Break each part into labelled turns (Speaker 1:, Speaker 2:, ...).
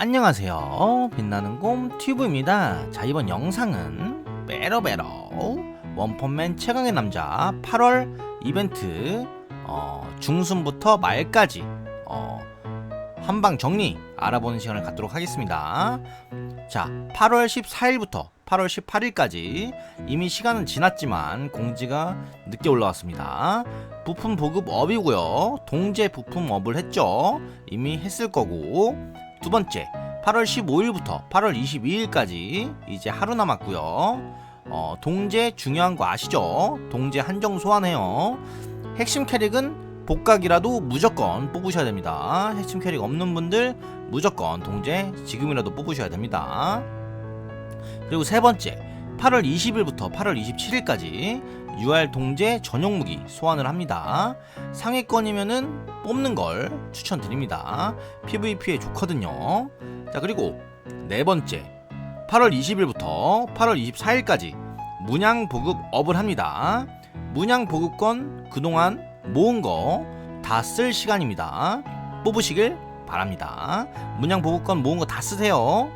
Speaker 1: 안녕하세요. 빛나는 곰 튜브입니다. 자, 이번 영상은 베러베러 원펀맨 최강의 남자 8월 이벤트 어, 중순부터 말까지 어, 한방 정리 알아보는 시간을 갖도록 하겠습니다. 자, 8월 14일부터 8월 18일까지 이미 시간은 지났지만 공지가 늦게 올라왔습니다. 부품 보급 업이고요. 동제 부품 업을 했죠. 이미 했을 거고 두 번째 8월 15일부터 8월 22일까지 이제 하루 남았고요. 어, 동제 중요한 거 아시죠? 동제 한정 소환해요. 핵심 캐릭은 복각이라도 무조건 뽑으셔야 됩니다. 핵심 캐릭 없는 분들 무조건 동제 지금이라도 뽑으셔야 됩니다. 그리고 세 번째 8월 20일부터 8월 27일까지 UR 동제 전용 무기 소환을 합니다. 상위권이면은 뽑는 걸 추천드립니다. PVP에 좋거든요. 자, 그리고 네 번째 8월 20일부터 8월 24일까지 문양 보급 업을 합니다. 문양 보급권 그동안 모은 거 다 쓸 시간입니다. 뽑으시길 바랍니다. 문양 보급권 모은 거 다 쓰세요.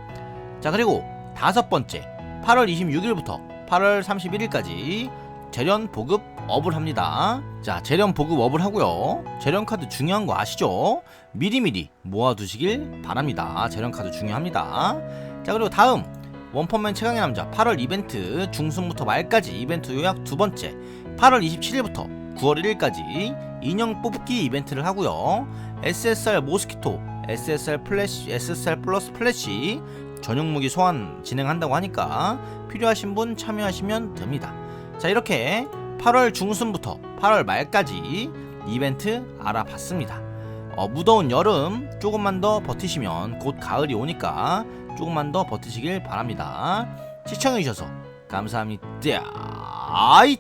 Speaker 1: 자, 그리고 다섯 번째 8월 26일부터 8월 31일까지 재련 보급 업을 합니다. 자, 재련 보급 업을 하고요. 재련 카드 중요한 거 아시죠? 미리미리 모아두시길 바랍니다. 재련 카드 중요합니다. 자, 그리고 다음 원펀맨 최강의 남자 8월 이벤트 중순부터 말까지 이벤트 요약 두 번째 8월 27일부터 9월 1일까지 인형 뽑기 이벤트를 하고요. SSR 모스키토, SSR 플래시, SSR 플러스 플래시 전용 무기 소환 진행한다고 하니까 필요하신 분 참여하시면 됩니다. 자 이렇게 8월 중순부터 8월 말까지 이벤트 알아봤습니다. 어, 무더운 여름 조금만 더 버티시면 곧 가을이 오니까 조금만 더 버티시길 바랍니다. 시청해주셔서 감사합니다. 아이